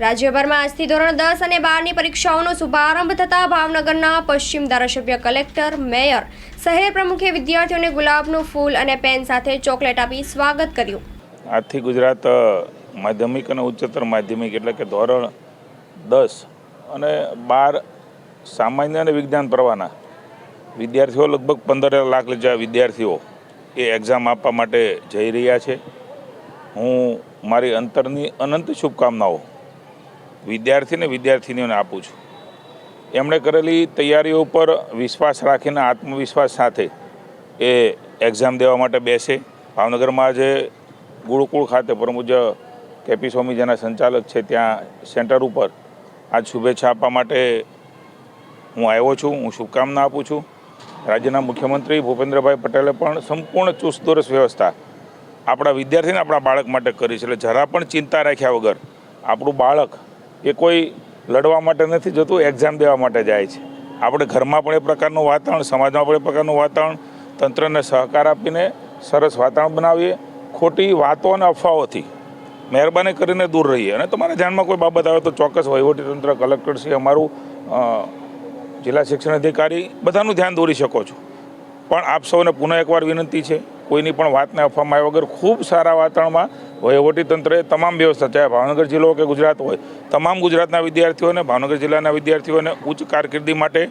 રાજ્યભરમાં આજથી ધોરણ દસ અને બારની પરીક્ષાઓનો શુભારંભ થતાં ભાવનગરના પશ્ચિમ ધારાસભ્ય કલેક્ટર, મેયર, શહેર પ્રમુખે વિદ્યાર્થીઓને ગુલાબનું ફૂલ અને પેન સાથે ચોકલેટ આપી સ્વાગત કર્યું. આજથી ગુજરાત માધ્યમિક અને ઉચ્ચતર માધ્યમિક એટલે કે ધોરણ દસ અને બાર સામાન્ય અને વિજ્ઞાન પ્રવાહના વિદ્યાર્થીઓ લગભગ પંદર લાખ જેવા વિદ્યાર્થીઓ એ એક્ઝામ આપવા માટે જઈ રહ્યા છે. હું મારી અંતરની અનંત શુભકામનાઓ વિદ્યાર્થીને વિદ્યાર્થીનીઓને આપું છું. એમણે કરેલી તૈયારીઓ ઉપર વિશ્વાસ રાખીને આત્મવિશ્વાસ સાથે એ એક્ઝામ દેવા માટે બેસે. ભાવનગરમાં આજે ગુરુકુળ ખાતે પરમુજ કેપી સ્વામી જેના સંચાલક છે ત્યાં સેન્ટર ઉપર. આજ શુભેચ્છા આપવા માટે હું આવ્યો છું. હું શુભકામના આપું છું. રાજ્યના મુખ્યમંત્રી ભૂપેન્દ્રભાઈ પટેલે પણ સંપૂર્ણ ચુસ્તદુરસ્ત વ્યવસ્થા આપણા વિદ્યાર્થીને આપણા બાળક માટે કરી છે. એટલે જરા પણ ચિંતા રાખ્યા વગર આપણું બાળક એ કોઈ લડવા માટે નથી જતું એક્ઝામ દેવા માટે જાય છે. આપણે ઘરમાં પણ એ પ્રકારનું વાતાવરણ, સમાજમાં પણ એ પ્રકારનું વાતાવરણ, તંત્રને સહકાર આપીને સરસ વાતાવરણ બનાવીએ, ખોટી વાતો અને અફવાઓથી મહેરબાની કરીને દૂર રહીએ. અને તમારા ધ્યાનમાં કોઈ બાબત આવે તો ચોક્કસ વહીવટીતંત્ર કલેક્ટરશ્રી અમારું જિલ્લા શિક્ષણ અધિકારી બધાનું ધ્યાન દોરી શકો છો. પણ આપ સૌને પુનઃ એકવાર વિનંતી છે કોઈની પણ વાતને અફવામાં આવ્યા વગર ખૂબ સારા વાતાવરણમાં વહીવટીતંત્રએ તમામ વ્યવસ્થા, ચાહે ભાવનગર જિલ્લો કે ગુજરાત હોય, તમામ ગુજરાતના વિદ્યાર્થીઓને, ભાવનગર જિલ્લાના વિદ્યાર્થીઓને ઉચ્ચ કારકિર્દી માટે,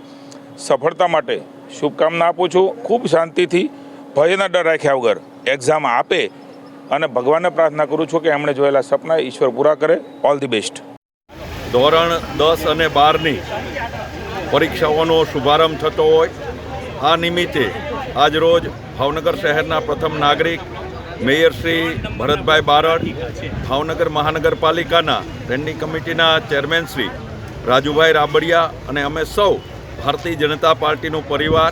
સફળતા માટે શુભકામના આપું છું. ખૂબ શાંતિથી ભયના ડર રાખ્યા વગર એક્ઝામ આપે અને ભગવાનને પ્રાર્થના કરું છું કે એમણે જોયેલા સપના ઈશ્વર પૂરા કરે. ઓલ ધી બેસ્ટ ધોરણ દસ અને બારની પરીક્ષાઓનો શુભારંભ થતો હોય. આ નિમિત્તે આજરોજ ભાવનગર શહેરના પ્રથમ નાગરિક મેયર શ્રી ભરતભાઈ બારડ ભાવનગર મહાનગરપાલિકાના રેન્ડિંગ કમિટીના ચેરમેન શ્રી રાજુભાઈ રાબડિયા અને અમે સૌ ભારતીય જનતા પાર્ટીનો પરિવાર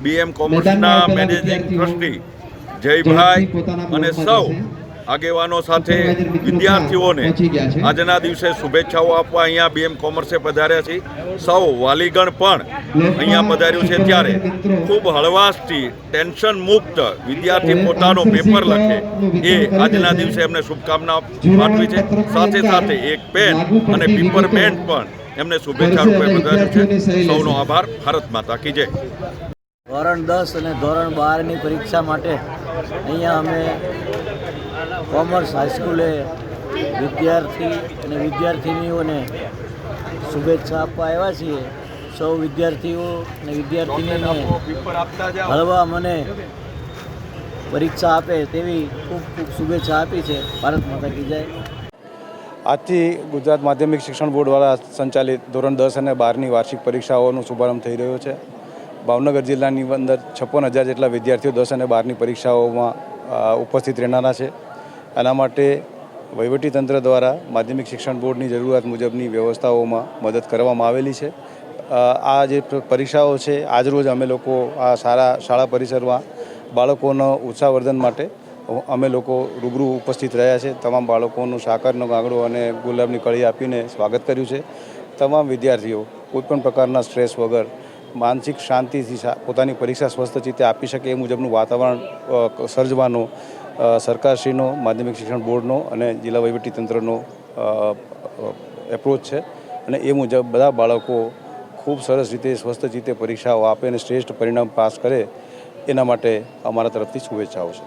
બીએમ કોમર્સના મેનેજિંગ ટ્રસ્ટી જયભાઈ અને સૌ આગેવાનો સાથે વિદ્યાર્થીઓને આજના દિવસે શુભેચ્છાઓ આપવા અહીંયા બીએમ કોમર્સે પધાર્યા છે. સૌ વાલીગણ પણ અહીંયા પધાર્યું છે ત્યારે ખૂબ હળવાશથી ટેન્શન મુક્ત વિદ્યાર્થી પોતાનો પેપર લખે એ આજના દિવસે એમને શુભકામના પાઠવી છે. સાથે સાથે એક પેન અને પેપર બેન્ડ પણ એમને શુભેચ્છા રૂપે પધાર્યું છે. સૌનો આભાર. ભારત માતા કી જય. ધોરણ દસ અને ધોરણ બારની પરીક્ષા માટે અહીંયા અમે કોમર્સ હાઈસ્કૂલે વિદ્યાર્થી અને વિદ્યાર્થિનીઓને શુભેચ્છા આપવા આવ્યા છીએ. સૌ વિદ્યાર્થીઓ અને વિદ્યાર્થિનીઓને હળવા મને પરીક્ષા આપે તેવી ખૂબ ખૂબ શુભેચ્છા આપી છે. ભારત માતા કી જય. આજથી ગુજરાત માધ્યમિક શિક્ષણ બોર્ડ દ્વારા સંચાલિત ધોરણ દસ અને બારની વાર્ષિક પરીક્ષાઓનો શુભારંભ થઈ રહ્યો છે. ભાવનગર જિલ્લાની અંદર છપ્પન હજાર જેટલા વિદ્યાર્થીઓ દસ અને બારની પરીક્ષાઓમાં ઉપસ્થિત રહેનારા છે. એના માટે વહીવટીતંત્ર દ્વારા માધ્યમિક શિક્ષણ બોર્ડની જરૂરિયાત મુજબની વ્યવસ્થાઓમાં મદદ કરવામાં આવેલી છે. આ જે પરીક્ષાઓ છે, આજરોજ અમે લોકો આ સારા શાળા પરિસરમાં બાળકોનો ઉત્સાહવર્ધન માટે અમે લોકો રૂબરૂ ઉપસ્થિત રહ્યા છે. તમામ બાળકોનું સાકરનો ગાંગડો અને ગુલાબની કળી આપીને સ્વાગત કર્યું છે. તમામ વિદ્યાર્થીઓ કોઈપણ પ્રકારના સ્ટ્રેસ વગર માનસિક શાંતિથી પોતાની પરીક્ષા સ્વસ્થ રીતે આપી શકે એ મુજબનું વાતાવરણ સર્જવાનો સરકારશ્રીનો, માધ્યમિક શિક્ષણ બોર્ડનો અને જિલ્લા વહીવટીતંત્રનો એપ્રોચ છે. અને એ મુજબ બધા બાળકો ખૂબ સરસ રીતે સ્વસ્થ રીતે પરીક્ષાઓ આપે અને શ્રેષ્ઠ પરિણામ પાસ કરે એના માટે અમારા તરફથી શુભેચ્છાઓ છે.